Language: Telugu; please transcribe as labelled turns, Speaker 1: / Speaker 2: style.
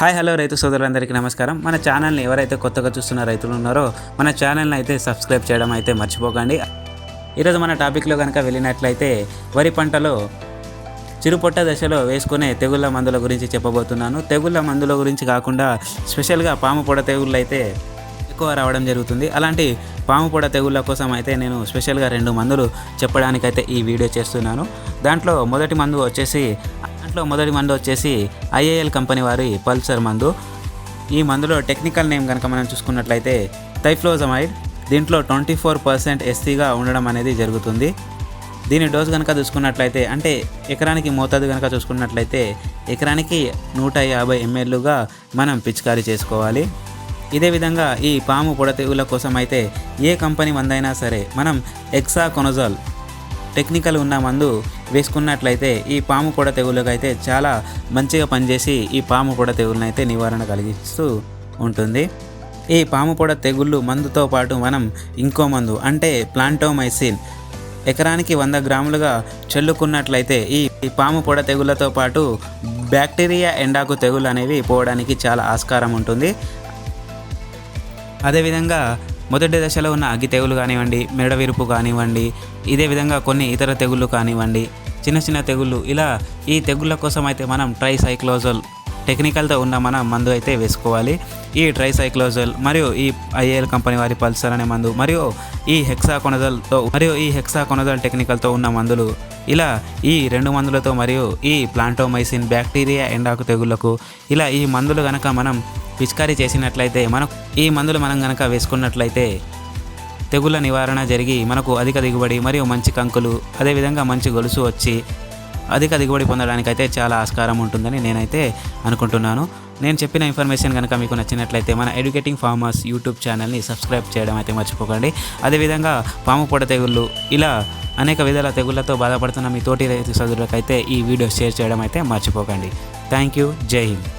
Speaker 1: హాయ్ హలో రైతు సోదరులందరికీ నమస్కారం. మన ఛానల్ని ఎవరైతే కొత్తగా చూస్తున్న రైతులు ఉన్నారో మన ఛానల్ని అయితే సబ్స్క్రైబ్ చేయడం అయితే మర్చిపోకండి. ఈరోజు మన టాపిక్లో కనుక వెళ్ళినట్లయితే వరి పంటలో చిరుపొట్ట దశలో వేసుకునే తెగుళ్ళ మందుల గురించి చెప్పబోతున్నాను. తెగుళ్ళ మందుల గురించి కాకుండా స్పెషల్గా పాము పొడ తెగుళ్ళు అయితే ఎక్కువ రావడం జరుగుతుంది. అలాంటి పాము పొడ తెగుళ్ళ కోసం అయితే నేను స్పెషల్గా రెండు మందులు చెప్పడానికైతే ఈ వీడియో చేస్తున్నాను. దాంట్లో మొదటి మందు వచ్చేసి దాంట్లో మొదటి మందు వచ్చేసి ఐఏఎల్ కంపెనీ వారి పల్సర్ మందు. ఈ మందులో టెక్నికల్ నేమ్ కనుక మనం చూసుకున్నట్లయితే టైఫ్లోజమైడ్ దీంట్లో ట్వంటీ ఫోర్ పర్సెంట్ ఎస్సీగా ఉండడం అనేది జరుగుతుంది. దీని డోస్ కనుక చూసుకున్నట్లయితే అంటే ఎకరానికి మోతాదు కనుక చూసుకున్నట్లయితే ఎకరానికి నూట యాభై ఎంఎల్లుగా మనం పిచికారీ చేసుకోవాలి. ఇదే విధంగా ఈ పాము పొడతెగుల కోసం అయితే ఏ కంపెనీ మందైనా సరే మనం ఎక్సా కొనజాల్ టెక్నికల్ ఉన్న మందు వేసుకున్నట్లయితే ఈ పాము పొడ తెగులకు అయితే చాలా మంచిగా పనిచేసి ఈ పాము పొడ తెగులను అయితే నివారణ కలిగిస్తూ ఉంటుంది. ఈ పాము పొడ తెగుళ్ళు మందుతో పాటు మనం ఇంకో మందు అంటే ప్లాంటోమైసిన్ ఎకరానికి వంద గ్రాములుగా చల్లుకున్నట్లయితే ఈ పాము పొడ తెగుళ్ళతో పాటు బ్యాక్టీరియా ఎండాకు తెగులు అనేవి పోవడానికి చాలా ఆస్కారం ఉంటుంది. అదేవిధంగా మొదటి దశలో ఉన్న అగ్గి తెగులు కానివ్వండి మెడ విరుపు కానివ్వండి ఇదే విధంగా కొన్ని ఇతర తెగుళ్ళు కానివ్వండి చిన్న చిన్న తెగుళ్ళు. ఇలా ఈ తెగుళ్ళ కోసం అయితే మనం ట్రై సైక్లోజల్ టెక్నికల్తో ఉన్న మన మందు అయితే వేసుకోవాలి. ఈ ట్రైసైక్లోజల్ మరియు ఈ ఐఏఎల్ కంపెనీ వారి పల్సర్ అనే మందు మరియు ఈ హెక్సాకొనజల్తో మరియు ఈ హెక్సాకొనజల్ టెక్నికల్తో ఉన్న మందులు. ఇలా ఈ రెండు మందులతో మరియు ఈ ప్లాంటోమైసిన్ బ్యాక్టీరియా ఎండాకు తెగుళ్ళకు ఇలా ఈ మందులు గనక మనం పిచికారీ చేసినట్లయితే మనం ఈ మందులు మనం గనక వేసుకున్నట్లయితే తెగుళ్ళ నివారణ జరిగి మనకు అధిక దిగుబడి మరియు మంచి కంకులు అదేవిధంగా మంచి గొలుసు వచ్చి అధిక దిగుబడి పొందడానికైతే చాలా ఆస్కారం ఉంటుందని నేనైతే అనుకుంటున్నాను. నేను చెప్పిన ఇన్ఫర్మేషన్ కనుక మీకు నచ్చినట్లయితే మన ఎడ్యుకేటింగ్ ఫార్మర్స్ యూట్యూబ్ ఛానల్ని సబ్స్క్రైబ్ చేయడం అయితే మర్చిపోకండి. అదేవిధంగా పాము పొడ తెగుళ్ళు ఇలా అనేక విధాల తెగుళ్ళతో బాధపడుతున్న మీ తోటి రైతు సోదరులకైతే ఈ వీడియో షేర్ చేయడం అయితే మర్చిపోకండి. Thank you. జై హింద్.